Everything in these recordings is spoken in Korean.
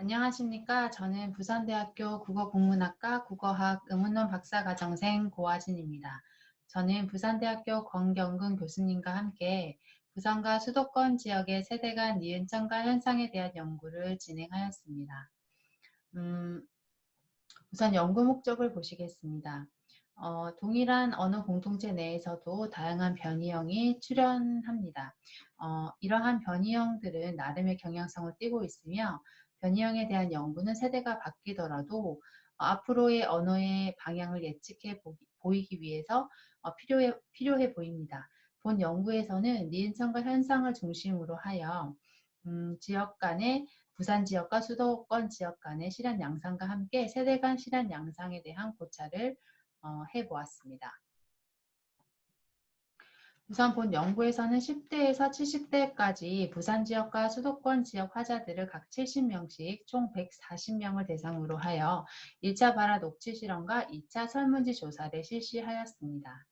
안녕하십니까. 저는 부산대학교 국어국문학과 국어학 의문론 박사과정생 고아진입니다. 저는 부산대학교 권경근 교수님과 함께 부산과 수도권 지역의 세대 간 니은천과 현상에 대한 연구를 진행하였습니다. 음, 우선 연구 목적을 보시겠습니다. 어, 동일한 언어 공통체 내에서도 다양한 변이형이 출현합니다. 어, 이러한 변이형들은 나름의 경향성을 띠고 있으며 변이형에 대한 연구는 세대가 바뀌더라도 어, 앞으로의 언어의 방향을 예측해 보이기 위해서 어, 필요해, 필요해 보입니다. 본 연구에서는 니은천과 현상을 중심으로 하여 음, 지역 간의 부산 지역과 수도권 지역 간의 실현 양상과 함께 세대 간 실현 양상에 대한 고찰을 어, 해보았습니다. 우선 본 연구에서는 10대에서 70대까지 부산 지역과 수도권 지역 화자들을 각 70명씩 총 140명을 대상으로 하여 1차 발화 녹취 실험과 2차 설문지 조사를 실시하였습니다.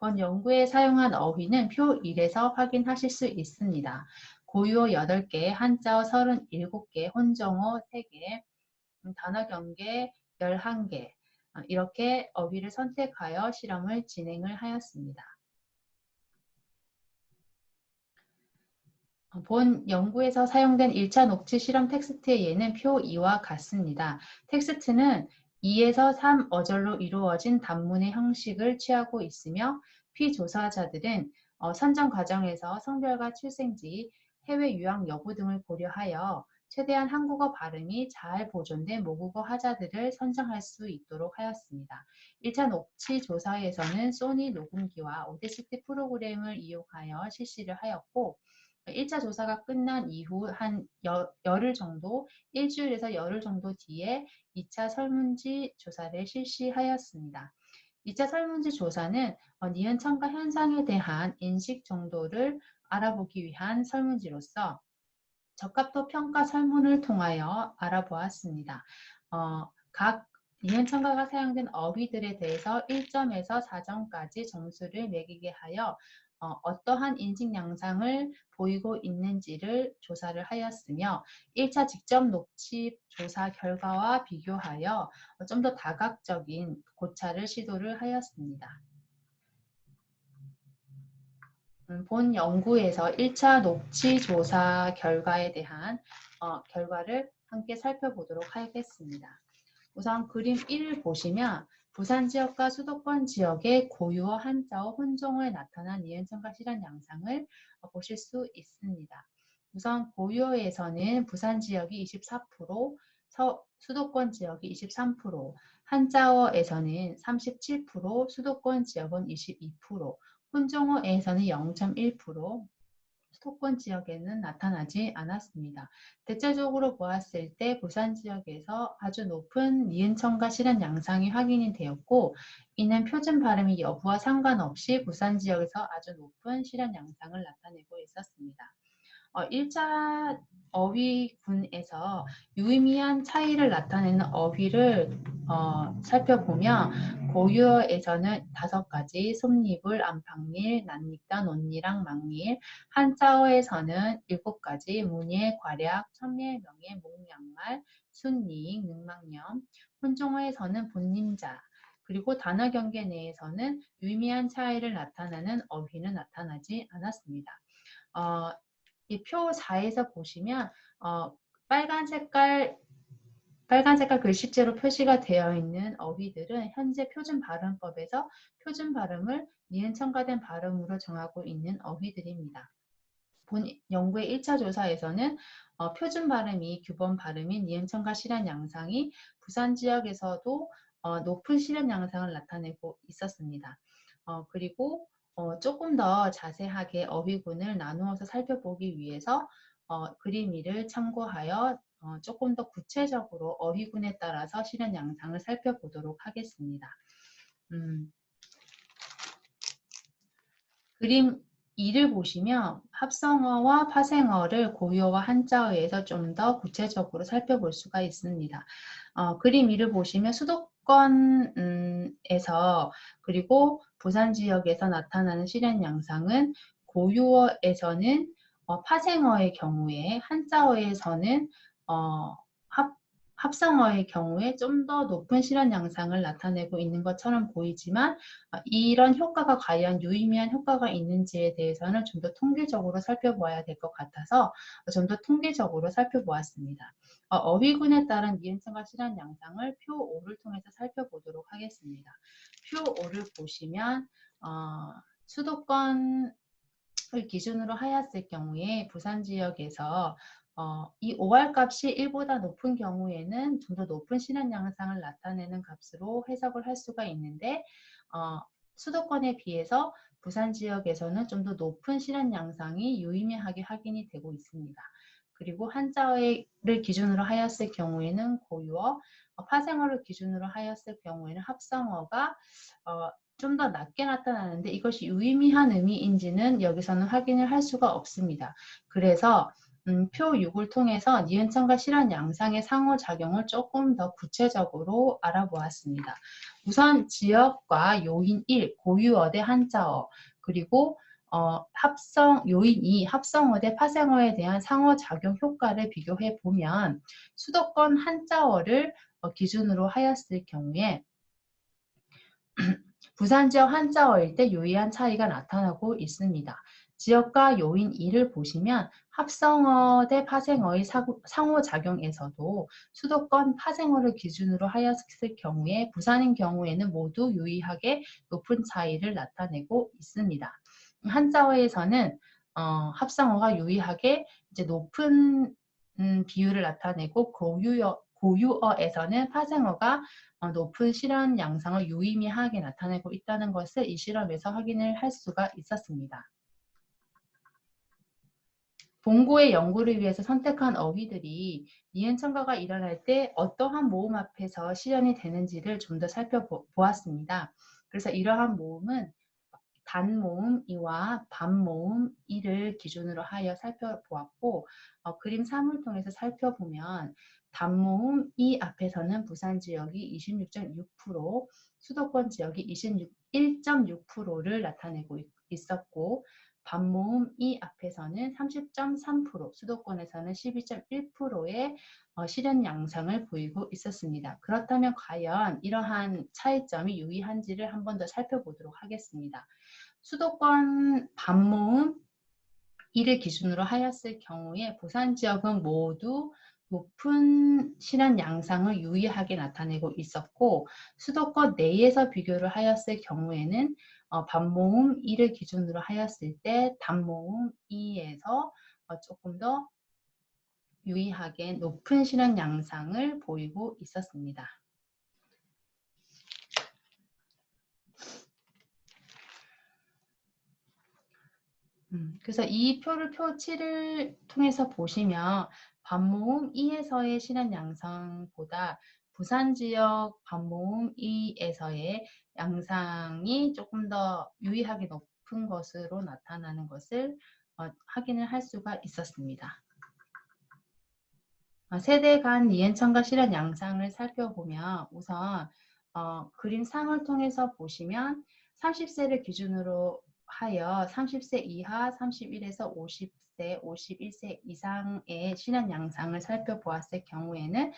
본 연구에 사용한 어휘는 표 1에서 확인하실 수 있습니다. 고유어 8개, 한자어 37개, 혼정어 3개, 음, 단어 경계 11개 어, 이렇게 어휘를 선택하여 실험을 진행을 하였습니다. 본 연구에서 사용된 1차 녹취 실험 텍스트의 예는 표 2와 같습니다. 텍스트는 2에서 3 어절로 이루어진 단문의 형식을 취하고 있으며 피조사자들은 어, 선정 과정에서 성별과 출생지, 해외 유학 여부 등을 고려하여 최대한 한국어 발음이 잘 보존된 모국어 하자들을 선정할 수 있도록 하였습니다. 1차 녹취 조사에서는 소니 녹음기와 오데시티 프로그램을 이용하여 실시를 하였고 1차 조사가 끝난 이후 한 여, 열흘 정도, 일주일에서 열흘 정도 뒤에 2차 설문지 조사를 실시하였습니다. 2차 설문지 조사는 어, 니은 첨가 현상에 대한 인식 정도를 알아보기 위한 설문지로서 적합도 평가 설문을 통하여 알아보았습니다. 어, 각 니은 첨가가 사용된 어휘들에 대해서 1점에서 4점까지 점수를 매기게 하여 어, 떠한 인식 양상을 보이고 있는지를 조사를 하였으며 1차 직접 녹취 조사 결과와 비교하여 좀 더 다각적인 고찰을 시도를 하였습니다. 음, 본 연구에서 1차 녹취 조사 결과에 대한 어, 결과를 함께 살펴보도록 하겠습니다. 우선 그림 1을 보시면 부산 지역과 수도권 지역의 고유어 한자어 혼종어에 나타난 이은천과 실현 양상을 보실 수 있습니다. 우선 고유어에서는 부산 지역이 24%, 서, 수도권 지역이 23%, 한자어에서는 37%, 수도권 지역은 22%, 혼종어에서는 0.1%, 수도권 지역에는 나타나지 않았습니다. 대체적으로 보았을 때 부산 지역에서 아주 높은 니은청과 실현 양상이 확인이 되었고 이는 표준 발음이 여부와 상관없이 부산 지역에서 아주 높은 실현 양상을 나타내고 있었습니다. 어, 1차 어휘군에서 유의미한 차이를 나타내는 어휘를 어, 살펴보면 고유어에서는 다섯 가지 솜니불, 안팡일, 난닉단, 온니랑 망일 한자어에서는 일곱 가지 문예, 과략, 천미의 명예, 목양말, 순이익, 능망념 혼종어에서는 본님자 그리고 단어 경계 내에서는 유의미한 차이를 나타내는 어휘는 나타나지 않았습니다. 어, 이 표 4에서 보시면 어, 빨간 색깔 빨간 색깔 글씨체로 표시가 되어 있는 어휘들은 현재 표준 발음법에서 표준 발음을 니은 첨가된 발음으로 정하고 있는 어휘들입니다. 본 연구의 1차 조사에서는 어, 표준 발음이 규범 발음인 니은 첨가 실현 양상이 부산 지역에서도 어, 높은 실현 양상을 나타내고 있었습니다. 어, 그리고 어, 조금 더 자세하게 어휘군을 나누어서 살펴보기 위해서 어, 그림 2를 참고하여 어, 조금 더 구체적으로 어휘군에 따라서 실현 양상을 살펴보도록 하겠습니다. 음, 그림 2를 보시면 합성어와 파생어를 고유어와 한자어에서 좀 더 구체적으로 살펴볼 수가 있습니다. 어, 그림 2를 보시면 수도권에서 그리고 부산 지역에서 나타나는 실현 양상은 고유어에서는 어, 파생어의 경우에 한자어에서는 어, 합, 합성어의 경우에 좀 더 높은 실현 양상을 나타내고 있는 것처럼 보이지만 어, 이런 효과가 과연 유의미한 효과가 있는지에 대해서는 좀 더 통계적으로 살펴보아야 될 것 같아서 좀 더 통계적으로 살펴보았습니다. 어, 어휘군에 따른 니은성과 실현 양상을 표 5를 통해서 살펴보도록 하겠습니다. 표 5를 보시면 어, 수도권 을 기준으로 하였을 경우에 부산 지역에서 어, 이 OR 값이 1보다 높은 경우에는 좀 더 높은 실현 양상을 나타내는 값으로 해석을 할 수가 있는데 어, 수도권에 비해서 부산 지역에서는 좀 더 높은 실현 양상이 유의미하게 확인이 되고 있습니다. 그리고 한자어를 기준으로 하였을 경우에는 고유어, 어, 파생어를 기준으로 하였을 경우에는 합성어가 어, 좀더 낮게 나타나는데 이것이 유의미한 의미인지는 여기서는 확인을 할 수가 없습니다. 그래서 음, 표 6을 통해서 니은천과 실현 양상의 상호작용을 조금 더 구체적으로 알아보았습니다. 우선 지역과 요인 1, 고유어 대 한자어, 그리고 어, 합성 요인 2, 합성어 대 파생어에 대한 상호작용 효과를 비교해 보면 수도권 한자어를 어, 기준으로 하였을 경우에 부산 지역 한자어일 때 유의한 차이가 나타나고 있습니다. 지역과 요인 2를 보시면 합성어 대 파생어의 상호작용에서도 수도권 파생어를 기준으로 하였을 경우에 부산인 경우에는 모두 유의하게 높은 차이를 나타내고 있습니다. 한자어에서는 어, 합성어가 유의하게 이제 높은 음, 비율을 나타내고 고유어, 고유어에서는 파생어가 어, 높은 실현 양상을 유의미하게 나타내고 있다는 것을 이 실험에서 확인을 할 수가 있었습니다. 본고의 연구를 위해서 선택한 어휘들이 니은 첨가가 일어날 때 어떠한 모음 앞에서 실현이 되는지를 좀 더 살펴보았습니다. 그래서 이러한 모음은 단모음 이와 반모음 이를 기준으로 하여 살펴보았고 어, 그림 3을 통해서 살펴보면 단모음 이 앞에서는 부산 지역이 26.6% 수도권 지역이 21.6%를 나타내고 있었고 반모음 이 앞에서는 30.3%, 수도권에서는 12.1%의 어, 실현 양상을 보이고 있었습니다. 그렇다면 과연 이러한 차이점이 유의한지를 한 번 더 살펴보도록 하겠습니다. 수도권 반모음 1을 기준으로 하였을 경우에 부산 지역은 모두 높은 실현 양상을 유의하게 나타내고 있었고 수도권 내에서 비교를 하였을 경우에는 어, 반모음 2를 기준으로 하였을 때 단모음 2에서 어, 조금 더 유의하게 높은 실현 양상을 보이고 있었습니다. 음, 그래서 이 표를 표 7을 통해서 보시면 반모음 2에서의 실현 양상보다 부산 지역 반모음 2에서의 양상이 조금 더 유의하게 높은 것으로 나타나는 것을 어, 확인을 할 수가 있었습니다. 어, 세대 간 니은천과 실현 양상을 살펴보면 우선 어, 그림 상을 통해서 보시면 30세를 기준으로 하여 30세 이하 31에서 50세, 51세 이상의 실현 양상을 살펴보았을 경우에는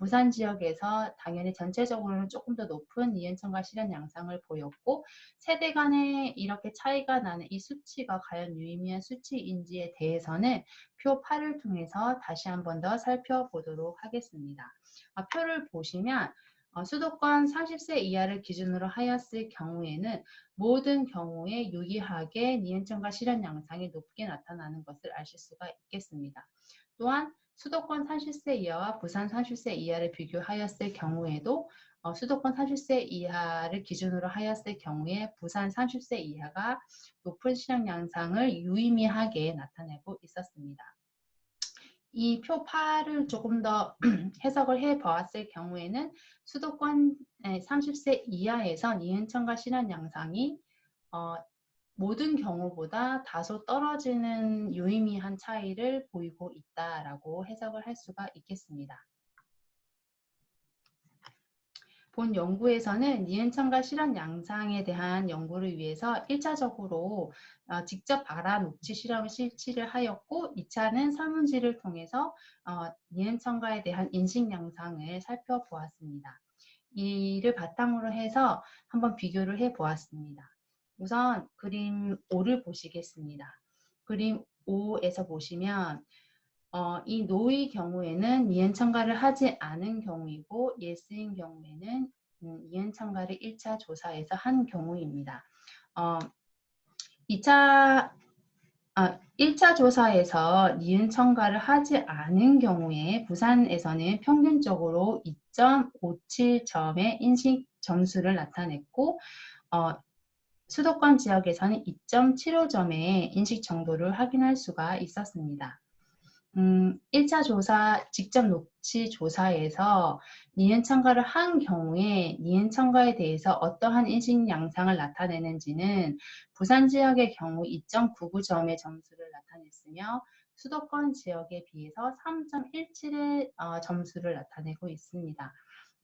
부산 지역에서 당연히 전체적으로는 조금 더 높은 이은천과 실현 양상을 보였고 세대 간에 이렇게 차이가 나는 이 수치가 과연 유의미한 수치인지에 대해서는 표 8을 통해서 다시 한 번 더 살펴보도록 하겠습니다. 아, 표를 보시면 어, 수도권 30세 이하를 기준으로 하였을 경우에는 모든 경우에 유의하게 니은천과 실현 양상이 높게 나타나는 것을 아실 수가 있겠습니다. 또한 수도권 30세 이하와 부산 30세 이하를 비교하였을 경우에도 어, 수도권 30세 이하를 기준으로 하였을 경우에 부산 30세 이하가 높은 실현 양상을 유의미하게 나타내고 있었습니다. 이 표 8을 조금 더 해석을 해 보았을 경우에는 수도권 30세 이하에서 니은천과 실현 양상이 어, 모든 경우보다 다소 떨어지는 유의미한 차이를 보이고 있다라고 해석을 할 수가 있겠습니다. 본 연구에서는 니은천과 실험 양상에 대한 연구를 위해서 1차적으로 어, 직접 발화 녹취 실험을 실시를 하였고 2차는 설문지를 통해서 어, 니은천과에 대한 인식 양상을 살펴보았습니다. 이를 바탕으로 해서 한번 비교를 해 보았습니다. 우선 그림 5를 보시겠습니다. 그림 5에서 보시면 어, 이 노의 경우에는 니은 첨가를 하지 않은 경우이고 예스인 경우에는 음, 니은 첨가를 1차 조사에서 한 경우입니다. 어, 2차 아, 1차 조사에서 니은 첨가를 하지 않은 경우에 부산에서는 평균적으로 2.57점의 인식 점수를 나타냈고 어, 수도권 지역에서는 2.75점의 인식 정도를 확인할 수가 있었습니다. 음, 1차 조사, 직접 녹취 조사에서 니은 첨가를 한 경우에 니은 첨가에 대해서 어떠한 인식 양상을 나타내는지는 부산 지역의 경우 2.99점의 점수를 나타냈으며 수도권 지역에 비해서 3.17의 어, 점수를 나타내고 있습니다.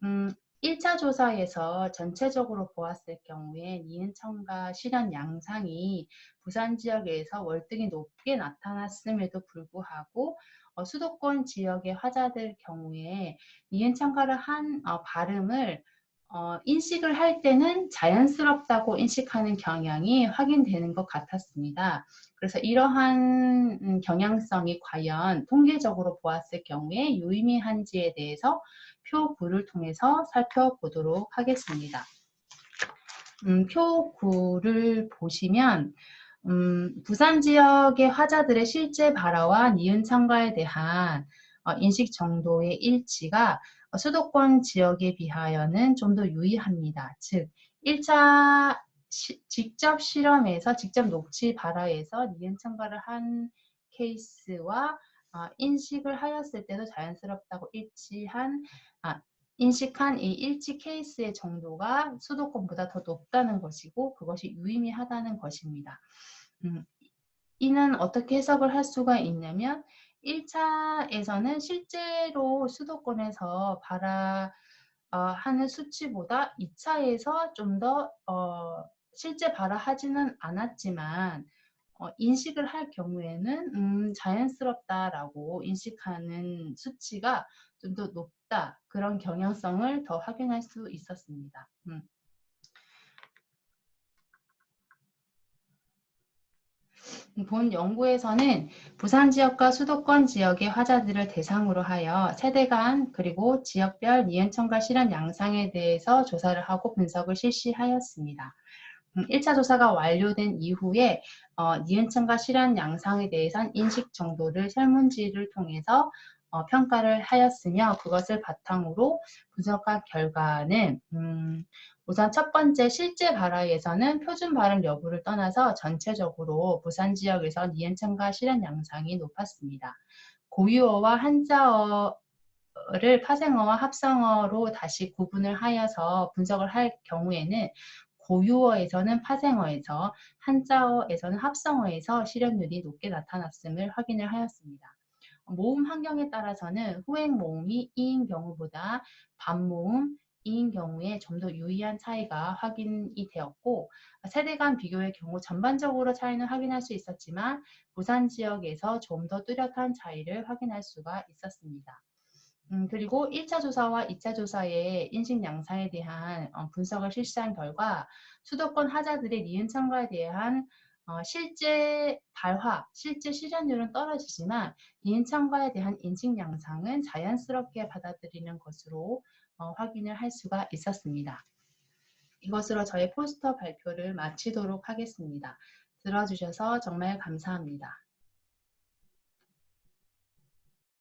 음, 1차 조사에서 전체적으로 보았을 경우에 니은청과 실현 양상이 부산 지역에서 월등히 높게 나타났음에도 불구하고 어, 수도권 지역의 화자들 경우에 니은청가를 한 어, 발음을 어, 인식을 할 때는 자연스럽다고 인식하는 경향이 확인되는 것 같았습니다. 그래서 이러한 음, 경향성이 과연 통계적으로 보았을 경우에 유의미한지에 대해서 표 9를 통해서 살펴보도록 하겠습니다. 음, 표 9를 보시면 음, 부산 지역의 화자들의 실제 발화와 니은 참가에 대한 어, 인식 정도의 일치가 수도권 지역에 비하여는 좀 더 유의합니다. 즉 1차 시, 직접 실험에서 직접 녹취 발화에서 니은 참가를 한 케이스와 어, 인식을 하였을 때도 자연스럽다고 일치한 아, 인식한 이 일치 케이스의 정도가 수도권보다 더 높다는 것이고 그것이 유의미하다는 것입니다. 음, 이는 어떻게 해석을 할 수가 있냐면 1차에서는 실제로 수도권에서 발화 어, 하는 수치보다 2차에서 좀더 어, 실제 발화하지는 않았지만 어, 인식을 할 경우에는 음, 자연스럽다라고 인식하는 수치가 좀 더 높다 그런 경향성을 더 확인할 수 있었습니다. 음. 본 연구에서는 부산 지역과 수도권 지역의 화자들을 대상으로 하여 세대 간 그리고 지역별 니은청과 실현 양상에 대해서 조사를 하고 분석을 실시하였습니다. 1차 음, 조사가 완료된 이후에 어, 니은층과 실현 양상에 대해선 인식 정도를 설문지를 통해서 어, 평가를 하였으며 그것을 바탕으로 분석한 결과는 음, 우선 첫 번째 실제 발화에서는 표준 발음 여부를 떠나서 전체적으로 부산 지역에서 니은층과 실현 양상이 높았습니다. 고유어와 한자어 를 파생어와 합성어로 다시 구분을 하여서 분석을 할 경우에는 고유어에서는 파생어에서, 한자어에서는 합성어에서 실현율이 높게 나타났음을 확인을 하였습니다. 모음 환경에 따라서는 후행 모음이 이인 경우보다 반모음, 이인 경우에 좀 더 유의한 차이가 확인이 되었고 세대 간 비교의 경우 전반적으로 차이는 확인할 수 있었지만 부산 지역에서 좀 더 뚜렷한 차이를 확인할 수가 있었습니다. 음, 그리고 1차 조사와 2차 조사의 인식 양상에 대한 어, 분석을 실시한 결과 수도권 하자들의 니은 참가에 대한 어, 실제 발화, 실제 실현율은 떨어지지만 니은 참가에 대한 인식 양상은 자연스럽게 받아들이는 것으로 어, 확인을 할 수가 있었습니다. 이것으로 저의 포스터 발표를 마치도록 하겠습니다. 들어주셔서 정말 감사합니다.